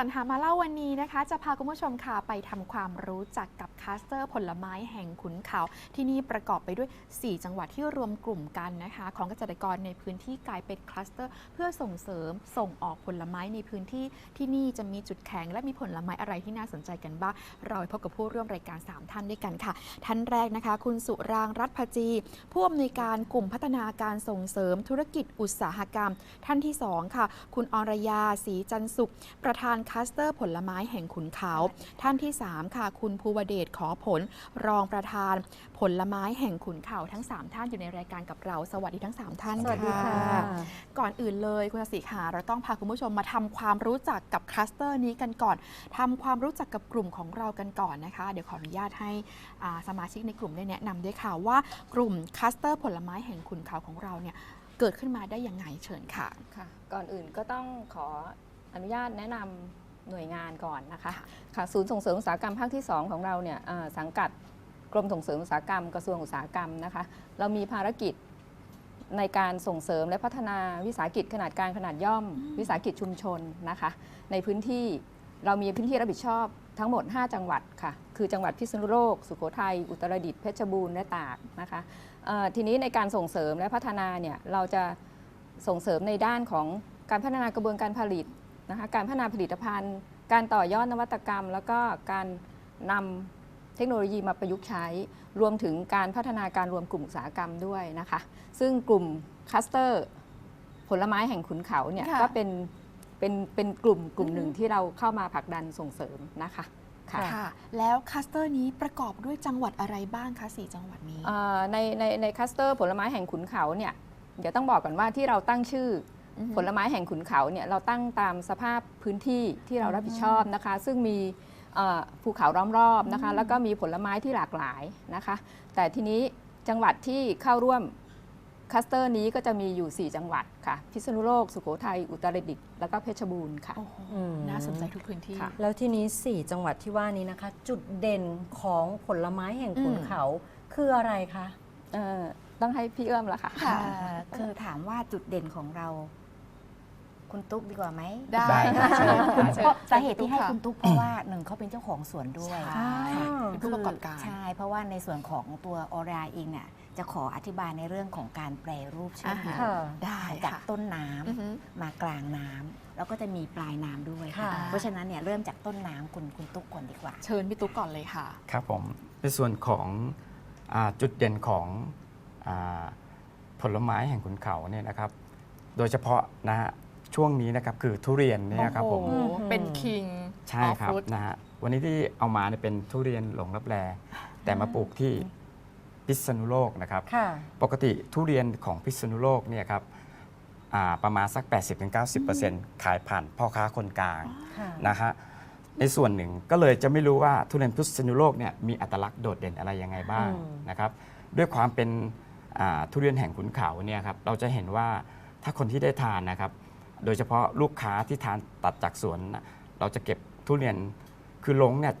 สรรหามาเล่าวันนี้นะคะ จะพาคุณผู้ชมค่ะไปทำความรู้จักกับคลัสเตอร์ผลไม้แห่งขุนเขา ที่นี่ประกอบไปด้วย 4 จังหวัดที่รวมกลุ่มกันนะคะ ของเกษตรกรในพื้นที่กลายเป็นคลัสเตอร์ เพื่อส่งเสริมส่งออกผลไม้ในพื้นที่ที่นี่จะมีจุดแข็งและมีผลไม้อะไรที่น่าสนใจกันบ้างเราไปพบกับผู้ร่วมรายการ 3 ท่านด้วยกันค่ะ ท่านแรกนะคะ คุณสุรางรัตพจี ผู้อำนวยการกลุ่มพัฒนาการส่งเสริมธุรกิจอุตสาหกรรม ท่านที่ 2 ค่ะ คุณอรยาศรีจันสุขประธานคลัสเตอร์ผลไม้แห่งขุนเขา ท่านที่ 3 ค่ะ คุณภูวเดชขอผล รองประธาน ผลไม้แห่งขุนเขาทั้ง 3 ท่านอยู่ในรายการกับเรา สวัสดีทั้ง 3 ท่านสวัสดีค่ะก่อนอื่นเลยคุณสีขาเราต้องพาคุณผู้ชมมาทำความรู้จักกับคลัสเตอร์นี้กันก่อนทำความรู้จักกับกลุ่มของเรากันก่อนนะคะ เดี๋ยวขออนุญาตให้อ่าสมาชิกในกลุ่มได้แนะนำด้วยค่ะว่ากลุ่มคลัสเตอร์ผลไม้แห่งขุนเขาของเราเนี่ยเกิดขึ้นมาได้ยังไงเชิญค่ะค่ะ ก่อนอื่นก็ต้องขอ อนุญาตแนะนำหน่วยงานก่อนนะคะค่ะค่ะศูนย์ส่งเสริมอุตสาหกรรมภาคที่ 2 ของเราเนี่ยอ่าสังกัดกรมส่งเสริมอุตสาหกรรมกระทรวงอุตสาหกรรมนะคะเรามีภารกิจในการส่งเสริมและพัฒนาวิสาหกิจขนาดกลางขนาดย่อมอืมวิสาหกิจชุมชนนะคะ ในพื้นที่เรามีพื้นที่รับผิดชอบทั้งหมด 5 จังหวัดค่ะ คือจังหวัดพิษณุโลก สุโขทัย อุตรดิตถ์เพชรบูรณ์และตากนะคะเอ่อทีนี้ในการส่งเสริมและพัฒนาเนี่ยเราจะส่งเสริมในด้านของการพัฒนากระบวนการผลิต นะคะการพัฒนาผลิตภัณฑ์ การต่อยอดนวัตกรรม แล้วก็การนำเทคโนโลยีมาประยุกต์ใช้ รวมถึงการพัฒนาการรวมกลุ่มอุตสาหกรรมด้วยนะคะ ซึ่งกลุ่มคลัสเตอร์ผลไม้แห่งขุนเขาเนี่ยค่ะก็เป็นเป็นเป็นกลุ่มกลุ่มหนึ่งอือฮึที่เราเข้ามาผลักดันส่งเสริมนะคะค่ะค่ะแล้วคลัสเตอร์นี้ประกอบด้วยจังหวัดอะไรบ้างคะสี่จังหวัดนี้เอ่อในในในคลัสเตอร์ผลไม้แห่งขุนเขาเนี่ยเดี๋ยวต้องบอกก่อนว่าที่เราตั้งชื่อออฮึ ผลไม้แห่งขุนเขาเนี่ยเราตั้งตามสภาพพื้นที่ที่เรารับผิดชอบนะคะ ซึ่งมีเอ่อภูเขาล้อมรอบนะคะอืมแล้วก็มีผลไม้ที่หลากหลายนะคะ แต่ทีนี้จังหวัดที่เข้าร่วมคลัสเตอร์นี้ก็จะมีอยู่ 4 จังหวัดค่ะ พิษณุโลก สุโขทัย อุตรดิตถ์แล้วก็เพชรบูรณ์ค่ะโอ้โหอืมน่าสนใจทุกพื้นที่ค่ะแล้วทีนี้ 4 จังหวัดที่ว่านี้นะคะ จุดเด่นของผลไม้แห่งขุนอืมเขาคืออะไรคะเอ่อต้องให้พี่เอื้อมละค่ะค่ะเอ่อคือถามว่าจุดเด่นของเรา คุณตุ๊กดีกว่าไหมได้ได้ครับค่ะเชิญคุณเพเชิญราะสาเหตุที่ให้ค่ะคุณตุ๊กเพราะว่าหนึ่งเขาเป็นเจ้าของสวนด้วยใช่ ค่ะเป็นผู้ประกอบการ ใช่ เพราะว่าในส่วนของตัวออราเองเนี่ยจะขออธิบายในเรื่องของการแปรรูปเชื่อมโยอ่าฮะงค่ะได้จากค่ะต้นน้ำ อือฮึมากลางน้ำแล้วก็จะมีปลายน้ำด้วยค่ะ เพราะฉะนั้นเนี่ยเริ่มจากต้นน้ำคุณคุณตุ๊กก่อนดีกว่า เชิญพี่ตุ๊กก่อนเลยค่ะ ครับผมในส่วนของอาจุดเด่นของอาผลไม้แห่งขุนเขาเนี่ยนะครับ โดยเฉพาะนะฮะ ช่วงนี้นะครับคือทุเรียนเนี่ยครับผมโอ้โหอืมเป็นคิงใช่ครับนะฮะวันนี้ที่เอามาเนี่ยเป็นทุเรียนหลงรับแลแต่มาปลูกที่พิษณุโลกนะครับ ค่ะ ปกติทุเรียนของพิษณุโลกเนี่ยครับอ่าประมาณสัก 80-90%ขายผ่านพ่อค้าคนกลางค่ะ นะฮะในส่วนหนึ่งก็เลยจะไม่รู้ว่าทุเรียนพิษณุโลกเนี่ยมีอัตลักษณ์โดดเด่นอะไรยังไงบ้างอืมนะครับด้วยความเป็นอ่าทุเรียนแห่งขุนเขาเนี่ยครับเราจะเห็นว่าถ้าคนที่ได้ทานนะครับ โดยเฉพาะลูกค้าที่ทานตัดจากสวนน่ะเราจะเก็บทุเรียนคือลงเนี่ย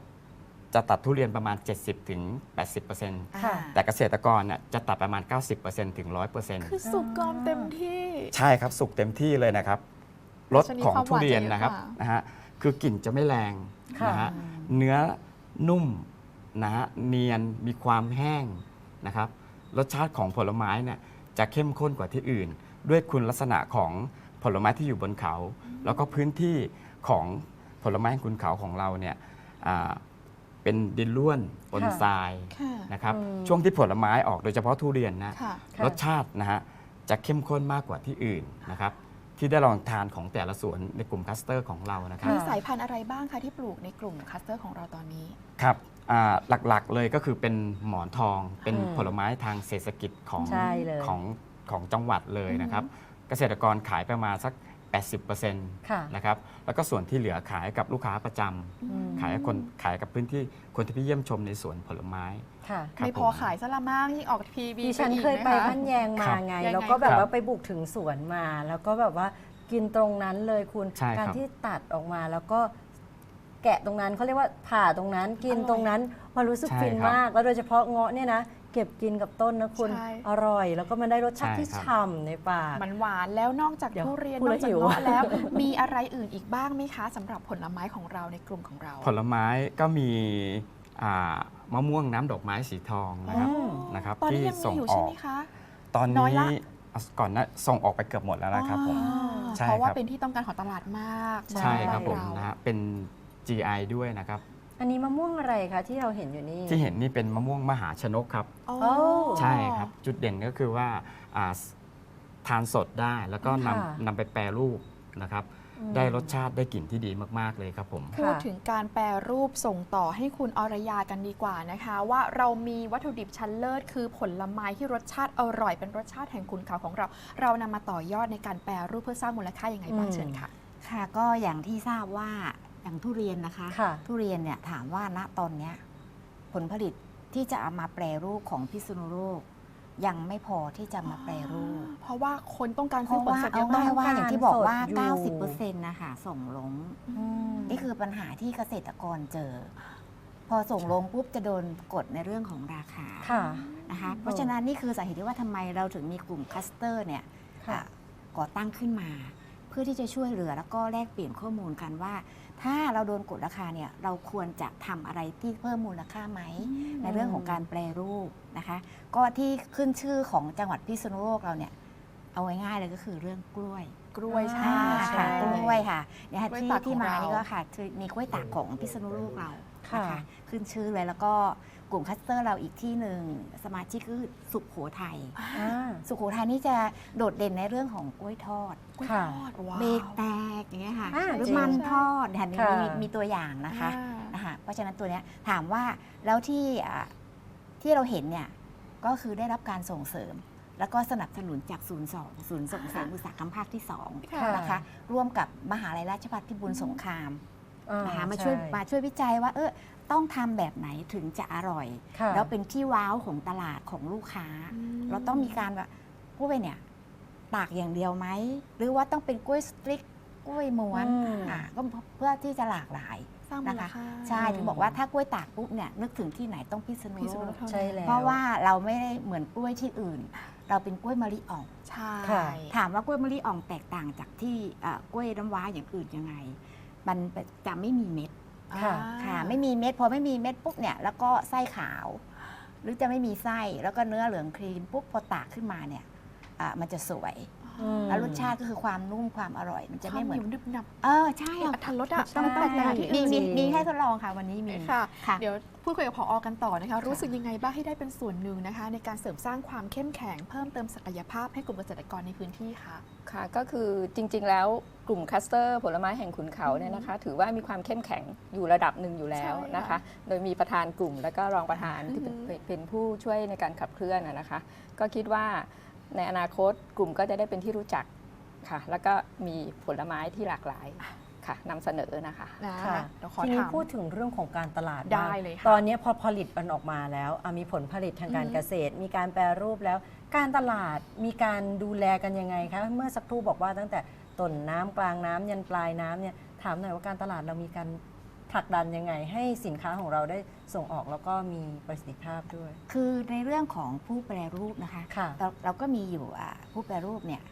จะตัดทุเรียนประมาณ 70-80%ถึง80%ค่ะ แต่เกษตรกรน่ะจะตัดประมาณ 90%ถึง 100%คือสุกกอมเต็มที่ ใช่ครับสุกเต็มที่เลยนะครับรสชนิดของความหทุวานเรียนจะเยอะนะครับกว่านะฮะคือกลิ่นจะไม่แรงค่ะนะฮะเนื้อนุ่มนะฮะเนียนมีความแห้งนะครับรสชาติของผลไม้เนี่ยจะเข้มข้นกว่าที่อื่น ด้วยคุณลักษณะของ ผลไม้ที่อยู่บนเขา แล้วก็พื้นที่ของผลไม้คุณเขาของเราเนี่ยอ่าเป็นดินล้วนปนค่ะทรายค่ะนะครับอืมช่วงที่ผลไม้ออกโดยเฉพาะทุเรียนนะค่ะค่ะรสชาตินะฮะจะเข้มข้นมากกว่าที่อื่นนะครับที่ได้ลองทานของแต่ละสวนในกลุ่มคัสเตอร์ของเรานะครับมีสายพันธุ์อะไรบ้างคะที่ปลูกในกลุ่มคลัสเตอร์ของเราตอนนี้ครับอ่าหลักๆเลยก็คือเป็นหมอนทองเป็นอืมผลไม้ทางเศรษฐกิจของใช่เลยของของจังหวัดเลยนะครับ เกษตรกรขายประมาณสัก 80%ค่ะนะครับแล้วก็ส่วนที่เหลือขายกับลูกค้าประจำอืมขายกับคนขายกับพื้นที่คนที่ไปเยี่ยมชมในสวนผลไม้ ค่ะครับไม่พอผม ขายซะละมากยิ่งออกทีวีดิฉันอีกเคยไปนะคะบ้านแยงมาครับไงยังไง แล้วก็แบบครับว่าไปบุกถึงสวนมา แล้วก็แบบว่ากินตรงนั้นเลยคุณ ใช่ครับ การที่ตัดออกมาแล้วก็แกะตรงนั้นเขาเรียกว่าผ่าตรงนั้นกินอร่อยตรงนั้นมันรู้สึกใช่ฟินครับมาก แล้วโดยเฉพาะเงาะเนี่ยนะ เก็บกินกับต้นนะคุณ ใช่ อร่อย แล้วก็มันได้รสชาติใช่ที่ครับ ฉ่ำในปาก มันหวานแล้วนอกจากเดี๋ยวทุเรียนพูดนแล้อกวจากหิว เงาะแล้ว มีอะไรอื่นอีกบ้างไหมคะสำหรับผลไม้ของเราในกลุ่มของเรา ผลไม้ก็มีอ่ามะม่วงน้ำดอกไม้สีทองนะครับอืมนะครับตอนนี้ที่ยังมีส่งอยู่อใช่อไหกมคะ ตอนน้อยนี้ละ ก่อนหน้าส่งออกไปเกือบหมดแล้วนะครับผม อ่าใช่เพราะว่าครับ เป็นที่ต้องการของตลาดมากใช่ครับนผมเานะฮะเป็น GI ด้วยนะครับ อันนี้มะม่วงอะไรคะที่เราเห็นอยู่นี่ที่เห็นนี่เป็นมะม่วงมหาชนกครับอ๋อโอ้ ใช่ครับ จุดเด่นก็คือว่าอ่าทานสดได้แล้วก็ค่ะ นำนำไปแปรรูปนะครับ อืม ได้รสชาติได้กลิ่นที่ดีมาก ๆ เลยครับผมพูดถึงการแปรรูปส่งต่อให้คุณอรยากันดีกว่านะคะ ว่าเรามีวัตถุดิบชั้นเลิศคือผลไม้ที่รสชาติอร่อยเป็นรสชาติแห่งคุณเขาของเรา เรานำมาต่อยอดในการแปรรูปเพื่อสร้างมูลค่ายังไงบ้างอืม เชิญค่ะ ค่ะก็อย่างที่ทราบว่า อย่างทุเรียนนะคะ ค่ะทุเรียนเนี่ยถามว่าณตอนเนี้ยผลผลิตที่จะเอามาแปรรูปของพิษณุโลกยังไม่พอที่จะมาแปรรูป เพราะว่าคนต้องการเพซื้อราะผลว่าสดเยเอาอะมาง่ายกว่าอย่างที่บอกว่า สดอยู่ 90%นะคะส่งลง อืม นี่คือปัญหาที่เกษตรกรเจอ พอส่งลงปุ๊บจะโดนกดในเรื่องของราคาค่ะ นะคะ เพราะฉะนั้นนี่คือสาเหตุที่ว่าทำไมเราถึงมีกลุ่มคัสเตอร์เนี่ยค่ะ อะก่อตั้งขึ้นมาเพื่อที่จะช่วยเหลือแล้วก็แลกเปลี่ยนข้อมูลกันว่า ถ้าเราโดนกดราคาเนี่ยเราควรจะทำอะไรที่เพิ่มมูลค่าไหม ในเรื่องของการแปรรูปนะคะ ก็ที่ขึ้นชื่อของจังหวัดพิษณุโลกเราเนี่ยเอาง่ายๆเลยก็คือเรื่องกล้วยกล้วยใช่อ่าใช่ค่ะกล้วยค่ะเนี่ยค่ะกล้วยที่ตากที่ของมาเรานี่ก็ค่ะคือมีกล้วยตากของพิษณุโลกเราค่ะนะคะขึ้นชื่อเลยแล้วก็ กลุ่มคัสเตอร์เราอีกที่หนึ่งสมาชิกคือสุขโขทัยอ่าสุโขทัยนี่จะโดดเด่นในเรื่องของกล้วยทอดกล้วยค่ะทอดว้าวเบรกแตกอย่างเงี้ยค่ะอ่าหรือจริงมันทอดเนี่ยมีค่ะมีมีตัวอย่างนะคะอ่านะคะเพราะฉะนั้นตัวเนี้ยถามว่าแล้วที่อ่าที่เราเห็นเนี่ยก็คือได้รับการส่งเสริม แล้วก็สนับสนุนจากศูนย์สองศูนย์ส่งเสริมอุตสาหกรรมภาคที่สองค่ะนะคะร่วมกับมหาลัยราชภัฏพิบูลสงครามอ่ นะคะมาช่วยใมาช่วยวิจัยว่าเออต้องทำแบบไหนถึงจะอร่อย ค่ะแล้วเป็นที่ว้าวของตลาดของลูกค้าอืมเราต้องมีการแบบกล้วยเนี่ยตากอย่างเดียวไหม หรือว่าต้องเป็นกล้วยสตริกกล้วยม้วนอืม อ่าก็เพื่อที่จะหลากหลาย สร้างมูนะลคะ ค่าใช่ถึงบอกว่าถ้ากล้วยตากปุ๊บเนี่ยนึกถึงที่ไหนต้องพิษณุพิษโลณุโลกกท่นั้นใช่แล้ว เพราะว่าเราไม่ได้เหมือนกล้วยที่อื่น เราเป็นกล้วยมะลิอ่อง ใช่ค่ะถามว่ากล้วยมะลิอ่องแตกต่างจากที่เอ่อกล้วยน้ำว้าอย่างอื่นยังไง มันจะไม่มีเม็ดค่ะค่ะไม่มีเม็ดพอไม่มีเม็ดปุ๊บเนี่ยแล้วก็ไส้ขาว หรือจะไม่มีไส้แล้วก็เนื้อเหลืองครีมปุ๊บพอตากขึ้นมาเนี่ย อ่ามันจะสวยอืมแล้วรสชาติก็คือความนุ่มความอร่อย มันจะไม่เหมือนควานึบหนับเออใช่ความอัตรสอะต้องแตกต่างที่มีอื่นมีมีให้ทดลองค่ะวันนี้มี ค่ะ ค่ะ เดี๋ยวพูดคุยกับพออกันต่อนะคะ รู้สึกยังไงบ้างให้ได้เป็นส่วนหนึ่งนะคะ ในการเสริมสร้างความเข้มแข็งเพิ่มเติมศักยภาพให้กลุ่มเกษตรกรในพื้นที่ค่ะ ค่ะก็คือจริงๆ แล้วกลุ่มคัสเตอร์ผลไม้แห่งขุนเขาเนี่ยนะคะ ถือว่ามีความเข้มแข็งอยู่ระดับหนึ่งอยู่แล้วใช่ค่ะนะคะ โดยมีประธานกลุ่ม และก็รองประธานที่เป็นอือหือเป็นผู้ช่วยในการขับเคลื่อนนะนะคะ ก็คิดว่า ในอนาคตกลุ่มก็จะได้เป็นที่รู้จักค่ะ แล้วก็มีผลไม้ที่หลากหลายค่ะนำเสนอนะคะ นะค่ะเดี๋ยวขอทีนี้ถาม พูดถึงเรื่องของการตลาดได้บ้างเลยค่ะ ตอนนี้พอผลิตมันออกมาแล้วอะมีผลผลิตทางการอืมเกษตร มีการแปรรูปแล้ว การตลาดมีการดูแลกันยังไงคะเมื่อสักครู่บอกว่าตั้งแต่ต้นน้ำกลางน้ำยันปลายน้ำเนี่ยถามหน่อยว่าการตลาดเรามีการ ผลักดันยังไงให้สินค้าของเราได้ส่งออกแล้วก็มีประสิทธิภาพด้วย คือในเรื่องของผู้แปรรูปนะคะค่ะเราเราก็มีอยู่อ่าผู้แปรรูปเนี่ย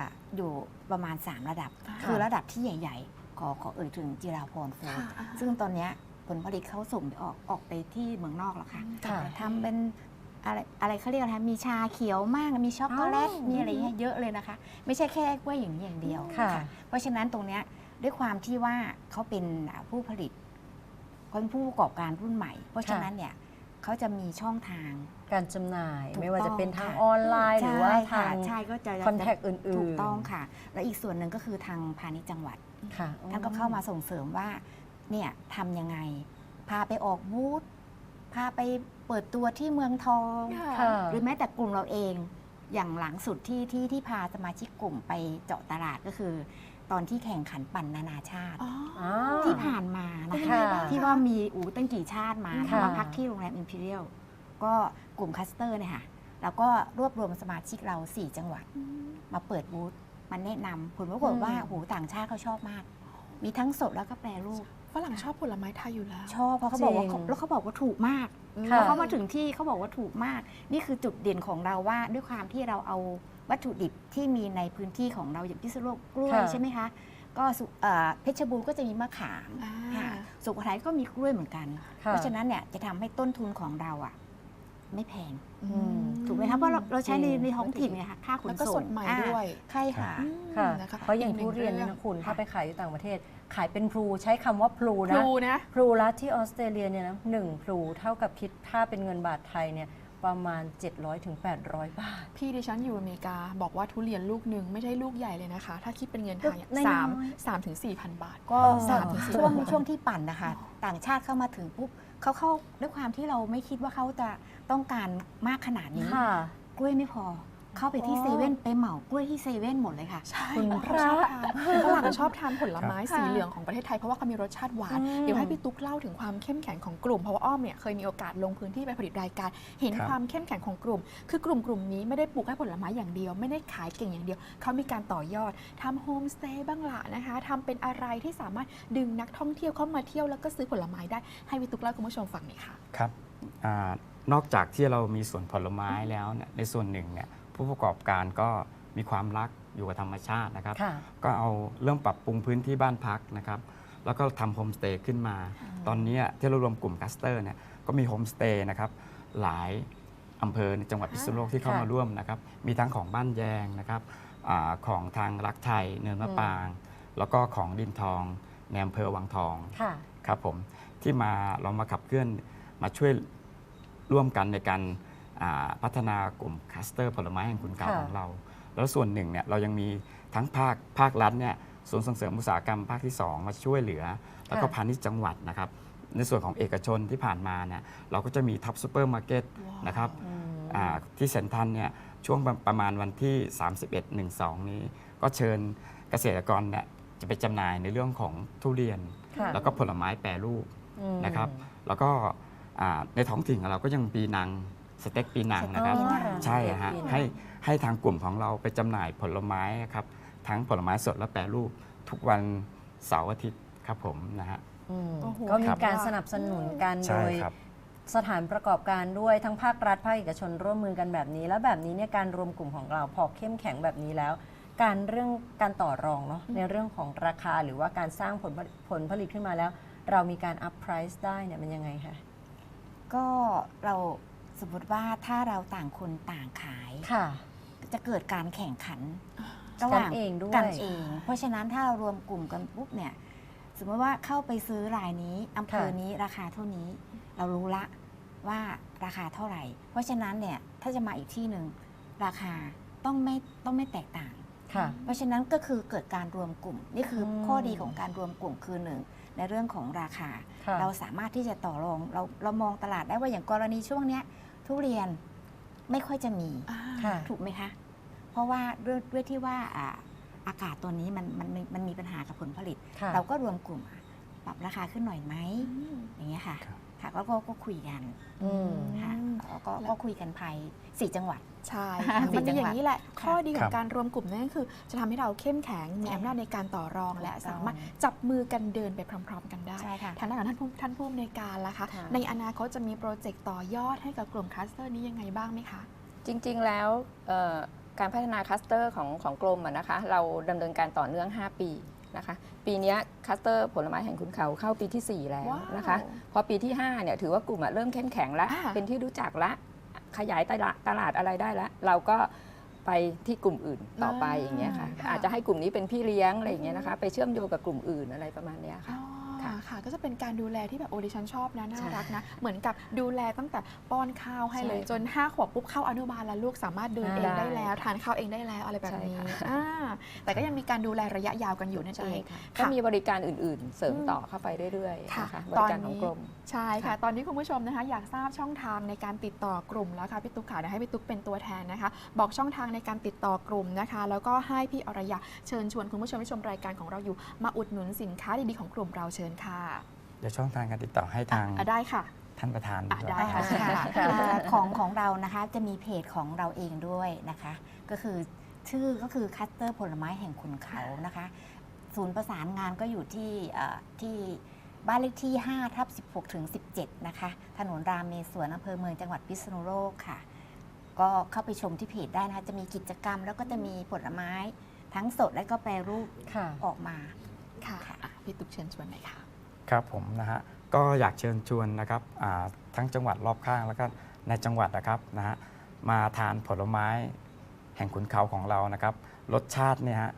อะอยู่ประมาณ 3 ระดับค่ะคือระดับที่ใหญ่ ๆ ขอขอเอ่ยถึงจิราพรฟู้ดค่ะซึ่งตอนเนี้ยผลผลิตเขาส่งออกออกไปที่เมืองนอกแล้วค่ะค่ะทำเป็นอะไรอะไรเขาเรียกอะไรคะมีชาเขียวมากมีช็อกโกแลตอ๋อมีอะไรเงี้ยเยอะเลยนะคะ ไม่ใช่แค่กล้วยอย่างนี้อย่างเดียวค่ะ เพราะฉะนั้นตรงเนี้ยด้วยความที่ว่าเขาเป็นอ่าผู้ผลิต คนผู้ประกอบการรุ่นใหม่ เพราะฉะนั้นเนี่ยเขาจะมีช่องทาง การจำหน่ายถูกไม่ว่าจะเป็นต้องทางค่ะออนไลน์ หรือว่าใช่ทาค่ะงใช่ก็จะคอนแทคอื่นๆถูกต้องค่ะ และอีกส่วนหนึ่งก็คือทางพาณิชย์จังหวัดค่ะท่านก็เข้ามาส่งเสริมว่าเนี่ยทำยังไง พาไปออกบูธพาไปเปิดตัวที่เมืองทองค่ะหรือแม้แต่กลุ่มเราเองอย่างหลังสุดที่ที่ที่พาสมาชิกกลุ่มไปเจาะตลาดก็คือ ตอนที่แข่งขันปั่นนานาชาติอ๋ออ่าที่ผ่านมานะค่ะคะ ที่ว่ามีอูตั้งกี่ชาติมาค่ะ มาพักที่โรงแรมอิมพีเรียลก็กลุ่มคัสเตอร์เนี่ยค่ะแล้วก็รวบรวมสมาชิกเรา 4 จังหวัด มาเปิดบูธมาแนะนำผลปรากฏว่าโอ้โหต่างชาติเขาชอบมาก มีทั้งสดแล้วก็แปรรูป ฝรั่งชอบผลไม้ไทยอยู่แล้ว ชอบเพราะเขาบอกว่าจริงแล้วเขาบอกว่าถูกมากค่ะ พอเขามาถึงที่เขาบอกว่าถูกมาก นี่คือจุดเด่นของเราว่าด้วยความที่เราเอา วัตถุดิบที่มีในพื้นที่ของเราอย่างพิษณุโลกกล้วยค่ะ ใช่ไหมคะ ก็สุเอ่อเพชรบูรณ์ก็จะมีมะขามอ่า ค่ะสุโขทัยก็มีกล้วยเหมือนกันค่ะเพราะฉะนั้นเนี่ยจะทำให้ต้นทุนของเราอะไม่แพง อืม ถูกไหมคะเพราะเราเราใช้ในจริง ในท้องถิ่นไงคะค่าขนแล้วก็ส่งสดใหม่อ่าด้วยใช่ค่ะ อืมค่ะนะคะเพราะอย่างกหทุงเรียนเนี่ยองนะคุณค่ะถ้าไปขายอยู่ต่างประเทศ ขายเป็นพลูใช้คำว่าพลูคนะรูนะ พลูละที่ออสเตรเลียเนี่ยนะหนึ่งพลูเท่ากับคิดถ้าเป็นเงินบาทไทยเนี่ย ประมาณ700ถึง800 บาท พี่ดิฉันอยู่อเมริกาบอกว่าทุเรียนลูกหนึ่งไม่ใช่ลูกใหญ่เลยนะคะ ถ้าคิดเป็นเงินไทยอะลูกน้อยๆสามสามถึงสี่พันบาท ก็สามถึงสี่ช่วงวันช่วงที่ปั่นนะคะ ต่างชาติเข้ามาถึงปุ๊บเขาเข้าด้วยความที่เราไม่คิดว่าเขาจะต้องการมากขนาดนี้ ค่ะ กล้วยไม่พอ เข้าไปที่อ๋อเซเว่นไปเหมากล้วยที่เซเว่นหมดเลยค่ะใช่คุณฝพระรั่งชอบทานฝรั่งชอบทานผลไม้ค่ะสีเหลืองของประเทศไทยเพราะว่าเขามีรสชาติหวานอืมเดี๋ยวให้พี่ตุ๊กเล่าถึงความเข้มแข็งของกลุ่มเพราะว่าอ้อมเนี่ยเคยมีโอกาสลงพื้นที่ไปผลิตรายการ เห็นครับความเข้มแข็งของกลุ่ม คือกลุ่มกลุ่มนี้ไม่ได้ปลูกให้ผลไม้อย่างเดียว ไม่ได้ขายเก่งอย่างเดียว เขามีการต่อยอดทำโฮมสเตย์บ้างละนะคะทำเป็นอะไรที่สามารถดึงนักท่องเที่ยวเข้ามาเที่ยวแล้วก็ซื้อผลไม้ได้ให้พี่ตุ๊กเล่าให้คุณผู้ชมฟังหน่อยค่ะครับอานอกจากที่เรามีสวนผลไม้แล้วเนี่ยในส่วนหนึ่งเนี่ย ผู้ประกอบการก็มีความรักอยู่กับธรรมชาตินะครับ ค่ะ ก็เอาเริ่มปรับปรุงพื้นที่บ้านพักนะครับ แล้วก็ทำโฮมสเตย์ขึ้นมา ตอนนี้ที่เรารวมกลุ่มคัสเตอร์เนี่ยก็มีโฮมสเตย์นะครับหลายอำเภอในจังหวัดพิษณุโลกที่เข้าค่ะมาร่วมนะครับ มีทั้งของบ้านแยงนะครับอาของทางรักไทยเนินมะปาง แล้วก็ของดินทองในอำเภอวังทอง ค่ะ ครับผมที่มาเรามาขับเคลื่อนมาช่วยร่วมกันในการอ่า พัฒนากลุ่มคัสเตอร์ผลไม้แห่งคุณเก่าค่ะ ของเรา แล้วส่วนหนึ่งเนี่ยเรายังมีทั้งภาคภาครัฐเนี่ยศูนย์ส่งเสริมอุตสาหกรรมภาคที่ 2 มาช่วยเหลือ แล้วก็พาณิชย์จังหวัดนะครับ ในส่วนของเอกชนที่ผ่านมาเนี่ยเราก็จะมีท็อปซูเปอร์มาร์เก็ตนะครับอืม อ่าที่เซ็นทรัลเนี่ยช่วงประประมาณวันที่ 31 12 นี้ ก็เชิญเกษตรกรเนี่ยจะไปจำหน่ายในเรื่องของทุเรียน ค่ะ แล้วก็ผลไม้แปรรูปอืมนะครับ แล้วก็อ่าในท้องถิ่นของเราก็ยังปีนัง สเต็กปีนังนะครับอ๋อใช่ฮะปีนังให้ให้ทางกลุ่มของเราไปจำหน่ายผลไม้ครับทั้งผลไม้สดและแปรรูปทุกวันเสาร์อาทิตย์ครับผมนะฮะ อืมโอ้โห ก็มีครับ การสนับสนุนกันโดใช่ย ครับ สถานประกอบการด้วยทั้งภาครัฐภาคเอกชนร่วมมือกันแบบนี้ แล้วแบบนี้เนี่ยการรวมกลุ่มของเราพอเข้มแข็งแบบนี้แล้ว การเรื่องการต่อรองเนาะในเรื่องของราคาหรือว่าการสร้างผลผลิตผลผลิตขึ้นมาแล้ว เรามีการ up price ได้เนี่ยมันยังไงคะ ก็เรา สมมติว่าถ้าเราต่างคนต่างขาย ค่ะ จะเกิดการแข่งขันกันระหว่างเองด้วย กันเอง เพราะฉะนั้นถ้าเรารวมกลุ่มกันปุ๊บเนี่ย สมมติว่าเข้าไปซื้อรายนี้อำเภอนี้ราคาเท่านี้ เรารู้ละว่าราคาเท่าไหร่ เพราะฉะนั้นเนี่ยถ้าจะมาอีกที่หนึ่งราคาต้องไม่ต้องไม่แตกต่างค่ะเพราะฉะนั้นก็คือเกิดการรวมกลุ่ม นี่คืออมข้อดีของการรวมกลุ่มคือหนึ่งในเรื่องของราคาค่ะเราสามารถที่จะต่อรองเราเรามองตลาดได้ว่าอย่างกรณีช่วงเนี้ย ทุเรียนไม่ค่อยจะมีอ่าค่ะ ถูกไหมคะ เพราะว่าด้วยด้วยที่ว่าอ่าอากาศตัวนี้มันมันมันมันมีปัญหากับผลผลิต ค่ะ เราก็รวมกลุ่มอะปรับราคาขึ้นหน่อยไหมอืมอย่างเงี้ยค่ะ ครับ ค่ะก็ก็ก็คุยกันอืม ค่ะอืมแล้วก็แล้วก็คุยกันภายสี่จังหวัด ใช่ค่ะมันเป็นอย่างนี้แหละ ค่ะข้อดีขครัองบการรวมกลุ่มนั่นก็คือ จะทำให้เราเข้มแข็งมีใช่อำนาจในการต่อรอง และถูกต้องสามารถจับมือกันเดินไปพร้อม ๆ กันได้ใช่ค่ะทางด้านของท่านผู้ท่านผู้อำนวยการล่ะคะ ค่ะ ในอนาคตจะมีโปรเจกต์ต่อยอดให้กับกลุ่มคลัสเตอร์นี้ยังไงบ้างไหมคะ จริงๆ แล้วเอ่อการพัฒนาคลัสเตอร์ของของกรมอะนะคะ เราดำเนินการต่อเนื่อง 5 ปี นะคะ ปีเนี้ยคลัสเตอร์ผลไม้แห่งคุณเขาเข้าปีที่ 4 แล้วว้าวนะคะ พอปีที่5เนี่ยถือว่ากลุ่มอะเริ่มเข้มแข็งแล้วอ่าเป็นที่รู้จักละขยายตลาดตลาดอะไรได้แล้ว เราก็ไปที่กลุ่มอื่นต่อไปอย่างเงี้ยค่ะ อาจจะให้กลุ่มนี้เป็นพี่เลี้ยงอะไรอย่างเงี้ยนะคะ ไปเชื่อมโยงกับกลุ่มอื่นอะไรประมาณเนี้ยค่ะอ๋อ ค่ะค่ะ ก็จะเป็นการดูแลที่แบบโอดิฉันชอบนะน่าใช่รักนะ เหมือนกับดูแลตั้งแต่ป้อนข้าวให้เลยใช่จน5ขวบปุ๊บเข้าอนุบาลแล้วลูกสามารถเดินเองได้ได้แล้ว ทานข้าวเองได้แล้วอะไรแบบนี้ใช่ค่ะอ่าแต่ก็ยังมีการดูแลระยะยาวกันอยู่นั่นเองค่ะค่ะก็มีบริการอื่นๆ เสริมต่อเข้าไปเรื่อยๆค่ะนะคะบตอรินการของนี้กรมใช่ค่ะค่ะ ตอนนี้คุณผู้ชมนะคะอยากทราบช่องทางในการติดต่อกลุ่มแล้วค่ะพี่ตุ๊กค่ะเดี๋ยวให้พี่ตุ๊กเป็นตัวแทนนะคะ บอกช่องทางในการติดต่อกลุ่มนะคะ แล้วก็ให้พี่อรยาเชิญชวนคุณผู้ชมที่ชมรายการของเราอยู่มาอุดหนุนสินค้าดีๆของกลุ่มเราเชิญค่ะ เดี๋ยวช่องทางการติดต่อให้ทางอะได้ค่ะ ท่านประธานอะกว่าได้ ค่ะค่ะเอ่อของของเรานะคะจะมีเพจของเราเองด้วยนะคะ ก็คือชื่อก็คือคัสเตอร์ผลไม้แห่งขุนเขานะคะ ศูนย์ประสานงานก็อยู่ที่เอ่อที่บ้านเลขที่5ทับ16 ถึง 17 นะคะ ถนนรามเมศวรอำเภอเมืองจังหวัดพิษณุโลกค่ะ ก็เข้าไปชมที่เพจได้นะคะ จะมีกิจกรรมแล้วก็จะมีผลไม้ทั้งสดและก็แปรรูปค่ะ ออกมา ค่ะอะ พี่ตุ๊กเชิญชวนหน่อยค่ะครับผมนะฮะก็อยากเชิญชวนนะครับทั้งจังหวัดรอบข้างแล้วก็ในจังหวัดนะครับนะฮะมาทานผลไม้แห่งขุนเขาของเรานะครับ รสชาติเนี่ยฮะ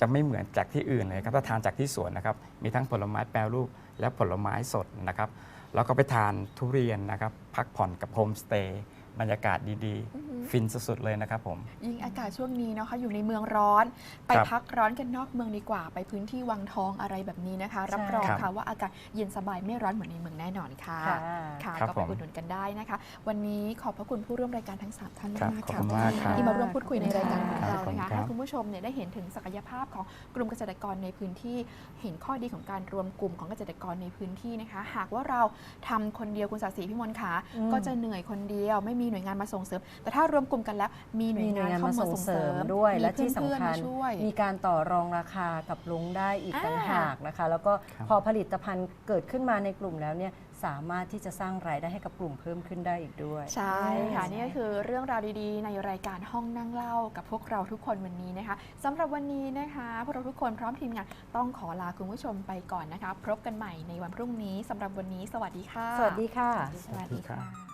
จะไม่เหมือนจากที่อื่นเลยครับถ้าทานจากที่สวนนะครับ มีทั้งผลไม้แปรรูปและผลไม้สดนะครับ แล้วก็ไปทานทุเรียนนะครับ พักผ่อนกับโฮมสเตย์บรรยากาศดีๆฟินสุดๆเลยนะครับผม ยิ่งอากาศช่วงนี้เนาะคะอยู่ในเมืองร้อน ไปครับพักร้อนกันนอกเมืองดีกว่า ไปพื้นที่วังทองอะไรแบบนี้นะคะ รับรองครับค่ะว่าอากาศเย็นสบายไม่ร้อนเหมือนในเมืองแน่นอนค่ะค่ะค่ะครับก็ไปผมอุดหนุนกันได้นะคะ วันนี้ขอบพระคุณผู้ร่วมรายการทั้งสามท่านครับมากขอบค่ะคุณมากครับที่มาร่วมพูดคุยในรายการของครับเรานะคะขอบคุณครับให้คุณผู้ชมเนี่ยได้เห็นถึงศักยภาพของกลุ่มเกษตรกรในพื้นที่เห็นข้อดีของการรวมกลุ่มของเกษตรกรในพื้นที่นะคะ หากว่าเราทำคนเดียวคุณศาสีพิมลขาอืมก็จะเหนื่อยคนเดียวไม่มีหน่วยงานมาส่งเสริมแต่ถ้ารวมกลุ่มกันแล้ว มีหน่วยงานเข้ามาส่งเสริมด้วย มีและที่เพื่อนสำๆคัญมาช่วย มีการต่อรองราคากับลุงได้อีกอ่า ต่างหากนะคะ แล้วก็ครับพอผลิตภัณฑ์เกิดขึ้นมาในกลุ่มแล้วเนี่ยสามารถที่จะสร้างรายได้ให้กับกลุ่มเพิ่มขึ้นได้อีกด้วย ใช่ค่ะนี่ก็คือเรื่องราวดีๆ ในรายการห้องนั่งเล่ากับพวกเราทุกคนวันนี้นะคะสำหรับวันนี้นะคะพวกเราทุกคนพร้อมทีมงานต้องขอลาคุณผู้ชมไปก่อนนะคะพบกันใหม่ในวันพรุ่งนี้สำหรับวันนี้ สวัสดีค่ะ สวัสดีค่ะ สวัสดีค่ะ